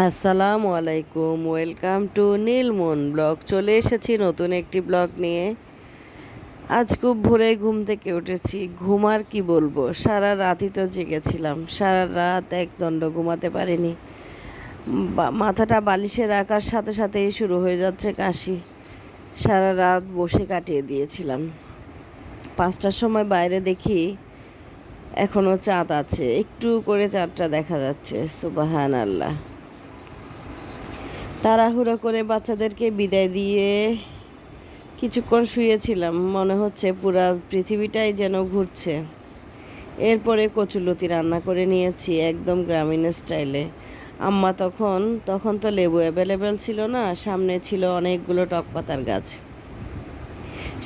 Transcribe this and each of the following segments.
আসসালামু আলাইকুম, welcome to Nilmon blog. চলে এসেছি নতুন একটি ব্লগ নিয়ে। আজ খুব ভোরে ঘুম থেকে উঠেছি। ঘুম আর কি বলব? সারা রাতই তো জেগেছিলাম। সারা রাত এক দণ্ড ঘুমাতে পারিনি। মাথাটা বালিশে রাখার সাথে সাথেই শুরু হয়ে যাচ্ছে কাশি। সারা রাত বসে কাটিয়ে দিয়েছিলাম। পাঁচটার সময় বাইরে দেখি এখনও চাঁদ আছে। একটু করে চাঁদটা দেখা যাচ্ছে। সুবাহান আল্লাহ তাড়াহুড়ো করে বাচ্চাদেরকে বিদায় দিয়ে কিছুক্ষণ শুয়েছিলাম। মনে হচ্ছে পুরা পৃথিবীটাই যেন ঘুরছে। এরপরে কচুলতি রান্না করে নিয়েছি একদম গ্রামীণ স্টাইলে। আম্মা তখন তখন তো লেবু অ্যাভেলেবেল ছিল না, সামনে ছিল অনেকগুলো টক পাতার গাছ।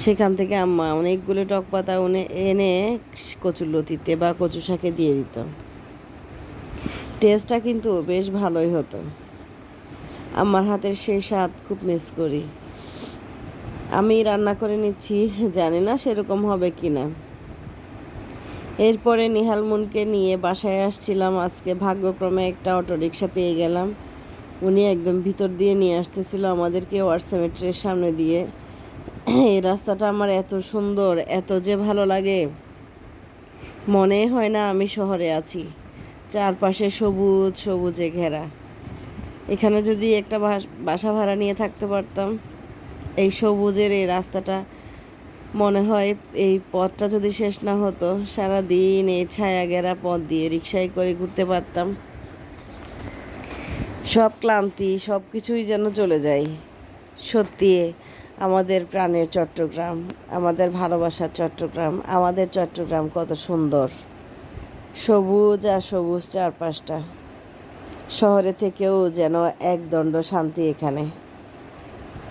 সেখান থেকে আম্মা অনেকগুলো টক পাতা উনে, এনে কচুলতিতে বা কচু শাকে দিয়ে দিত। টেস্টটা কিন্তু বেশ ভালোই হতো। আমার হাতের সেই স্বাদ খুব মিস করি। আমি রান্না করে নিচ্ছি, জানি না সেরকম হবে কি না এরপরে নিহাল মুনকে নিয়ে বাসায় আসছিলাম। আজকে ভাগ্যক্রমে একটা অটোরিকশা পেয়ে গেলাম। উনি একদম ভিতর দিয়ে নিয়ে আসতেছিল আমাদেরকে ওয়ার সেমেট্রির সামনে দিয়ে। এই রাস্তাটা আমার এত সুন্দর, এত যে ভালো লাগে। মনে হয় না আমি শহরে আছি। চারপাশে সবুজ, সবুজে ঘেরা। এখানে যদি একটা বাস- ভাড়া নিয়ে থাকতে পারতাম, এই সবুজের এই রাস্তাটা, মনে হয় এই পথটা যদি শেষ না হতো সারা দিন এই ছায়া ঘেরা পথ দিয়ে রিক্সায় করে ঘুরতে পারতাম। সব ক্লান্তি, সব কিছুই যেন চলে যায়। সত্যি, আমাদের প্রাণের চট্টগ্রাম, আমাদের ভালোবাসার চট্টগ্রাম, আমাদের চট্টগ্রাম কত সুন্দর। সবুজ আর সবুজ চারপাশটা। শহরে থেকেও যেন এক দণ্ড শান্তি এখানে।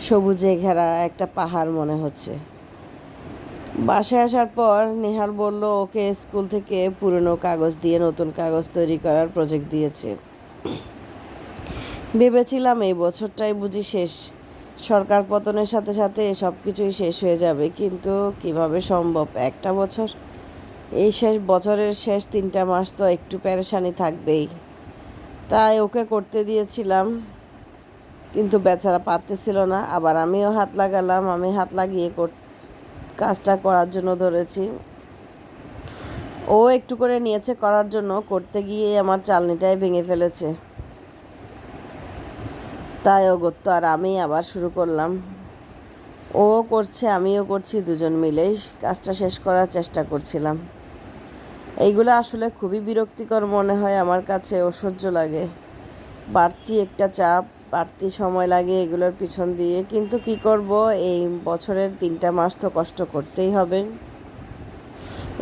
সবুজে ঘেরা একটা পাহাড় মনে হচ্ছে। বাসায় আসার পর নিহাল বলল, ওকে স্কুল থেকে পুরনো কাগজ দিয়ে নতুন কাগজ তৈরি করার প্রজেক্ট দিয়েছে। ভেবেছিলাম এই বছরটাই বুঝি শেষ। সরকার পতনের সাথে সাথে সব কিছুই শেষ হয়ে যাবে, কিন্তু কীভাবে সম্ভব একটা বছর? এই শেষ বছরের শেষ তিনটা মাস তো একটু প্যারেশানি থাকবেই। তাই ওকে করতে দিয়েছিলাম। কিন্তু বেচারা পারতেছিল না। আবার আমিও হাত লাগালাম। আমি হাত লাগিয়ে কর- কাজটা করার জন্য ধরেছি। ও একটু করে নিয়েছে করার জন্য। করতে গিয়ে আমার চালনিটাই ভেঙে ফেলেছে। তাই ও করতো আর আমি আবার শুরু করলাম। ও করছে, আমিও করছি, দুজন মিলেই কাজটা শেষ করার চেষ্টা করছিলাম। এইগুলো আসলে খুবই বিরক্তিকর মনে হয় আমার কাছে, অসহ্য লাগে। বাড়তি একটা চাপ, বাড়তি সময় লাগে এগুলোর পিছন দিয়ে। কিন্তু কি করব, এই বছরের তিনটা মাস তো কষ্ট করতেই হবে।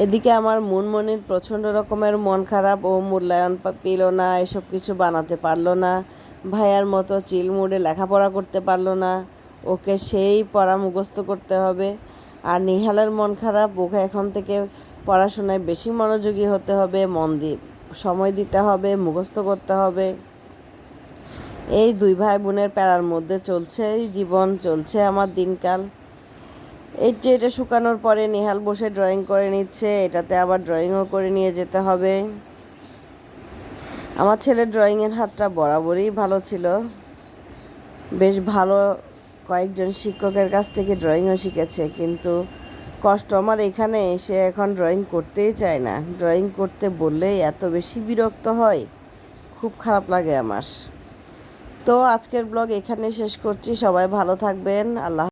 এদিকে আমার মনমনির প্রচণ্ড রকমের মন খারাপ ও মূল্যায়ন পেল না, এসব কিছু বানাতে পারল না। ভাইয়ার মতো চিল মুডে লেখাপড়া করতে পারল না, ওকে সেই পড়া মুখস্থ করতে হবে। আর নিহালের মন খারাপ, ওকে এখন থেকে পড়াশোনায় বেশি মনোযোগী হতে হবে, মন দিয়ে সময় দিতে হবে, মুখস্থ করতে হবে। এই দুই ভাই বোনের প্যারার মধ্যে চলছে জীবন, চলছে আমার দিনকাল। এই যে এটা শুকানোর পরে নিহাল বসে ড্রয়িং করে নিচ্ছে, এটাতে আবার ড্রয়িংও করে নিয়ে যেতে হবে। আমার ছেলের ড্রয়িংয়ের হাতটা বরাবরই ভালো ছিল। বেশ ভালো কয়েকজন শিক্ষকের কাছ থেকে ড্রয়িংও শিখেছে, কিন্তু কষ্ট। আমার এখানে এসে এখন ড্রয়িং করতেই চায় না। ড্রয়িং করতে বললে এত বেশি বিরক্ত হয়। খুব খারাপ লাগে আমার। তো আজকের ব্লগ এখানে শেষ করছি। সবাই ভালো থাকবেন। আল্লাহ